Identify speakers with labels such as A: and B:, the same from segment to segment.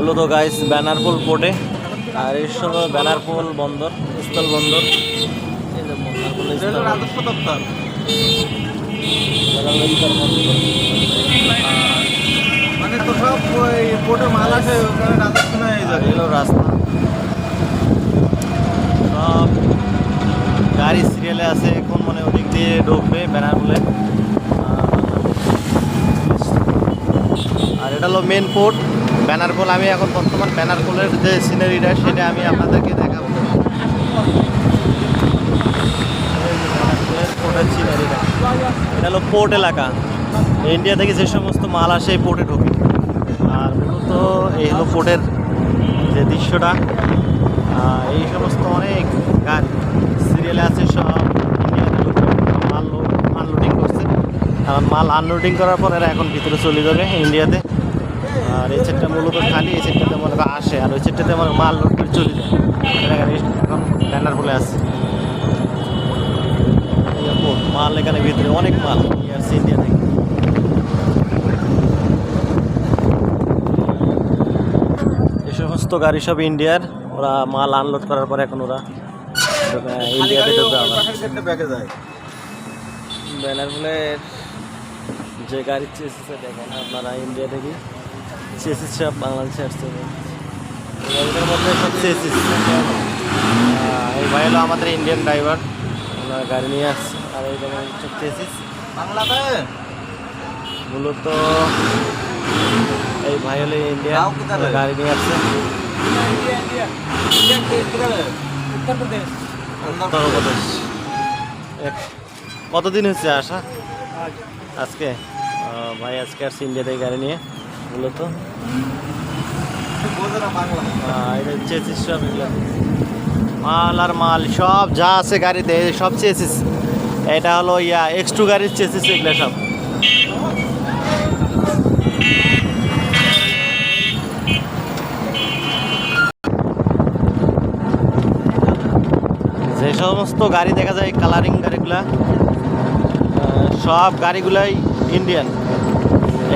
A: মূলত গাইস ব্যানারপুল পোর্টে আর এর সঙ্গে ব্যানারপুল বন্দর স্থল বন্দর। এই।
B: রাজস্ব দপ্তর
A: স্থল বন্দর।
B: মানে তো সব ওই পোর্টে মাল আসে ওখানে রাজস্ব নেই এই
A: এলো রাস্তা। সব গাড়ি সিরিয়ালে আছে এখন মানে ওদিক দিয়ে ঢুকবে ব্যানারপুলে। আর এটা হলো মেন পোর্ট ব্যানারপোল আমি এখন বর্তমান ব্যানারপোলের যে সিনারিটা সেটা আমি আপনাদেরকে দেখাবো। পোর্টের সিনারিটা এটা হলো পোর্ট এলাকা। ইন্ডিয়া থেকে যে সমস্ত মাল আসে এই পোর্টে ঢোকে। আর মূলত এই হলো পোর্টের যে দৃশ্যটা। এই সমস্ত অনেক গাড়ি সিরিয়ালে আছে সব। মাল আনলোডিং করছে। কারণ মাল আনলোডিং করার পর এরা এখন ভিতরে চলে যাবে ইন্ডিয়াতে আর এই সেটটা মূলত খালি, এই সেটটাতে মনে করো আসে। আর ওই সেটটাতে মনে মাল লোড করে চলে যায়। এখন ব্যানার বলে আছে। মাল এখানে ভিতরে, অনেক মাল। ইন্ডিয়া থেকে। এই সমস্ত গাড়ি সব ইন্ডিয়ার ওরা মাল আনলোড করার পরে এখন ওরা ইন্ডিয়াতে ঢুকবে
B: যায়
A: ব্যানারপুলের যে গাড়ির চেসিসে দেখেন আপনারা ইন্ডিয়া থেকে চেসিস সব বাংলাদেশে আসছে গাড়িটার মধ্যে সব চেসিস। এই ভাই হলো আমাদের ইন্ডিয়ান ড্রাইভার ওনার গাড়ি নিয়ে আসছে। আর এই দেখেন সব চেসিস।
B: বাংলাতে?
A: মূলত এই ভাই হলো ইন্ডিয়া গাড়ি নিয়ে আসছে।
B: উত্তরপ্রদেশ
A: উত্তরপ্রদেশ কতদিন হচ্ছে আসা আজকে? ভাই আজকে আসছে ইন্ডিয়া থেকে গাড়ি নিয়ে।
B: বাংলা
A: চেসিস সব। মাল আর মাল, সব যা আছে গাড়িতে সব চেয়েছিস এটা হলো ইয়া এক্স টু গাড়ির চেসিস এগুলো সব। যে সমস্ত গাড়ি দেখা যায় কালারিং গাড়িগুলা সব গাড়িগুলাই ইন্ডিয়ান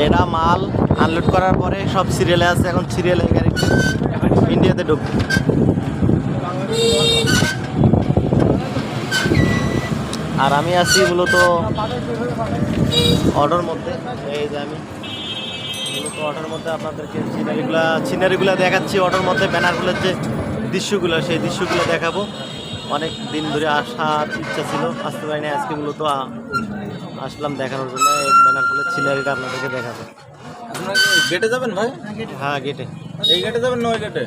A: এরা মাল আনলোড করার পরে সব সিরিয়ালে আছে, এখন সিরিয়ালে গাড়ি ইন্ডিয়াতে ঢুকবে। আর আমি আছি মূলত অটোর মধ্যে। এই যে আমি মূলত অর্ডার মধ্যে আপনাদেরকে সিনারিগুলা সিনারিগুলো দেখাচ্ছি। অটোর মধ্যে ব্যানারগুলোর যে দৃশ্যগুলো, সেই দৃশ্যগুলো দেখাবো। অনেক দিন ধরে আসার ইচ্ছা ছিল, আসতে পারিনি। আজকে মূলত আসলাম দেখানোর জন্য। এই ব্যানারগুলোর সিনারিটা আপনাদেরকে দেখাবো।
B: গেটে যাবেন ভাই?
A: হ্যাঁ গেটে।
B: এই গেটে যাবেন নয় গেটে?